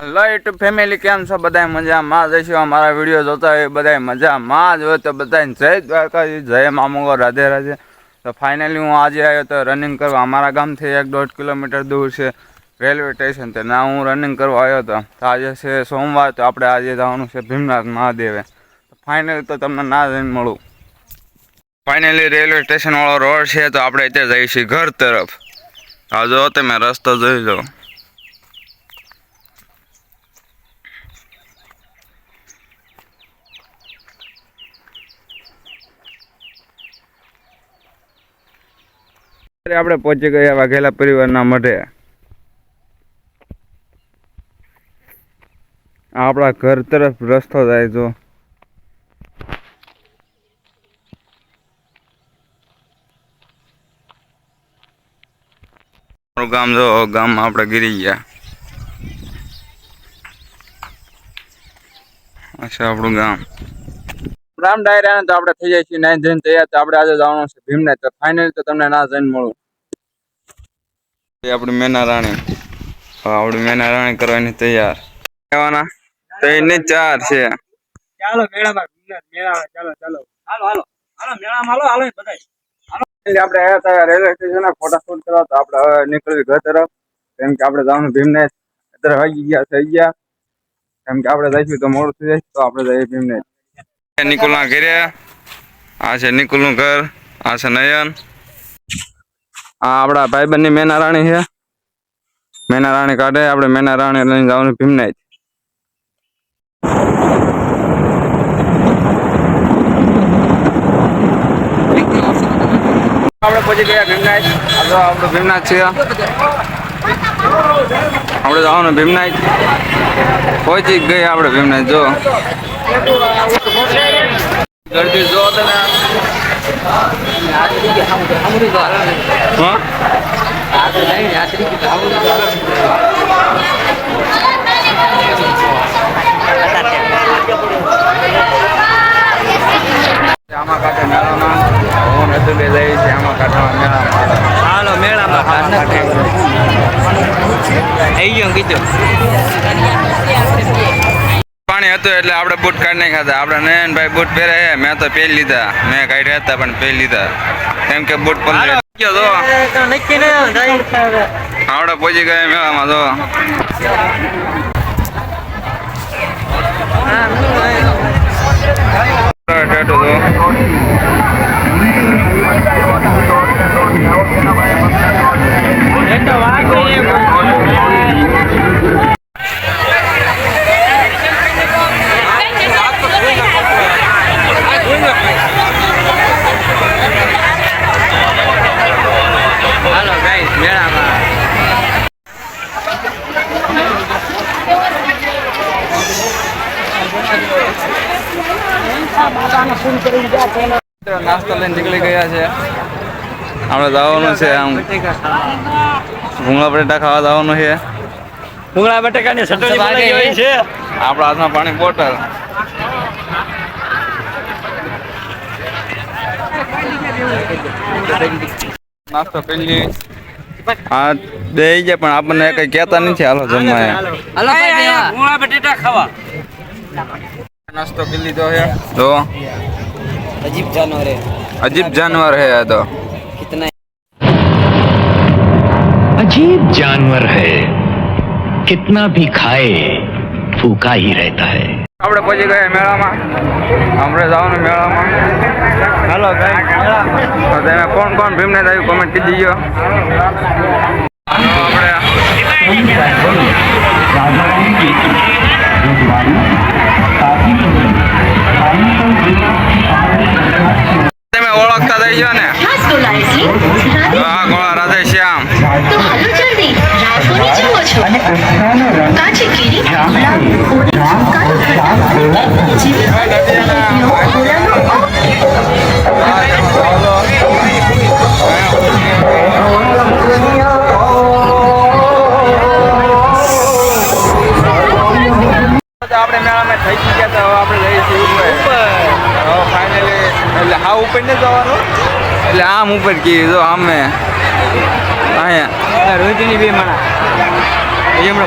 Hello YouTube family કેમ છો? બધા મજામાં? જઈશું અમારા વીડિયો જોતા હોય બધા મજામાં જ હોય તો બધાને જય દ્વારકાજી જય મામુગો રાધે રાધે. તો ફાઇનલી હું આજે આવ્યો તો રનિંગ કરવા. અમારા ગામથી એક દોઢ કિલોમીટર દૂર છે રેલવે સ્ટેશન તો ના, હું રનિંગ કરવા આવ્યો હતો તો આજે છે સોમવાર, તો આપણે આજે જવાનું છે ભીમનાથ મહાદેવે. તો ફાઇનલી તો તમને ના જઈને મળું. ફાઇનલી રેલવે સ્ટેશનવાળો રોડ છે, તો આપણે અત્યારે જઈશું ઘર તરફ. આ જો તમે રસ્તો જોઈ લો. આપણે પહોંચી ગયા વાઘેલા પરિવારના મઢે. આપણા ઘર તરફ રસ્તો જાય જો. ગામ જો, ગામમાં આપણે ગીરી ગયા. અચ્છા આપણું ગામ. રામ ડાયરા તો આપણે થઈ જાય છીએ નાઈ જઈને તૈયાર તો આપણે આજે જવાનું છે ભીમને. તો ફાઇનલી તો તમને ના જઈને મળું. આપણી મેના રાણી. આપણી મેના રાણી કરવાની તૈયાર. કહેવાના તો એને ચાર છે. ચાલો મેળામાં મેળામાં ચાલો ચાલો. હાલો હાલો. હાલો મેળામાં હાલો હાલો બધાય. આપણે આવ્યા હતા રેલવે સ્ટેશન ફોટા શૂટ કરવા તો આપણે હવે નીકળવી ઘર તરફ. કેમ કે આપણે જવાનું ભીમને. અત્યારે વાગી ગયા થઈ ગયા કેમ કે આપણે જઈશું તો મોડું થઈ જાય તો આપણે જઈએ ભીમને. નિકુલના ઘરે. આ છે નિકુલનું ઘર, આ છે નયન. આ આપણા ભાઈબંધની મેના રાણી છે. મેના રાણી કાઢે, આપણે મેના રાણી લઈને જવાનું ભીમને જ આપણે પછી ગયા ભીમનાથ આ જો ભીમનાથ છે આપણે જવાનું ભીમનાથ. પહોંચી ગઈ આપણે ભીમનાથ જો. જો તમે. હા આમાં કાંઠે મેળામાં હું નથી લઈ જઈ છે આમાં કાંઠામાં મેળામાં હાલો થઈ ગયું કીધું પાણી હતું એટલે આપણે બૂટ કાઢી નાખ્યા હતા. આપણે નયનભાઈ બૂટ પહેરે છે. મેં તો પહેરી લીધા. મેં કાઢ્યા હતા પણ પહેરી લીધા. કેમ કે બૂટ પલળી ગયો તો. આપણે પહોંચી ગયા મેળામાં તો. ટેટો તો નાસ્તો લઈને નીકળી ગયા છે. આપણે જવાનું છે આમ. ભૂંગળા બટેટા ખાવા જવાનું છે. ભૂંગળા બટેકાની ચટણી બનાવી હોય છે. આપણા હાથમાં પાણી બોટલ. નાસ્તો કરી લઈએ. હા દઈ જાય પણ આપણને કઈ કહેતા નથી હાલો જમવા. એમ. હાલો ભૂંગળા બટાટા ખાવા. નાસ્તો કરી લીધો છે તો અજીબ જાનવર હે અજીબ જાનવર છે આ તો કિતના अजीब जानवर है कितना भी खाए फूका ही रहता है આપણે પહોંચી ગયા મેળામાં આપણે જવાનું મેળામાં હાલો ગાઈસ મેળા તો તમે કોણ કોણ ભીમને આવ્યું કોમેન્ટ કરી દીજો આપણે તમે થઈ દઈજો ને? હા ગોળા રાધે શ્યામ તો એટલે ઉપર ને જવાનું? એટલે આમ ઉપર કીધું જો આમે અહીંયા. રોહિતની બે માણા એમણે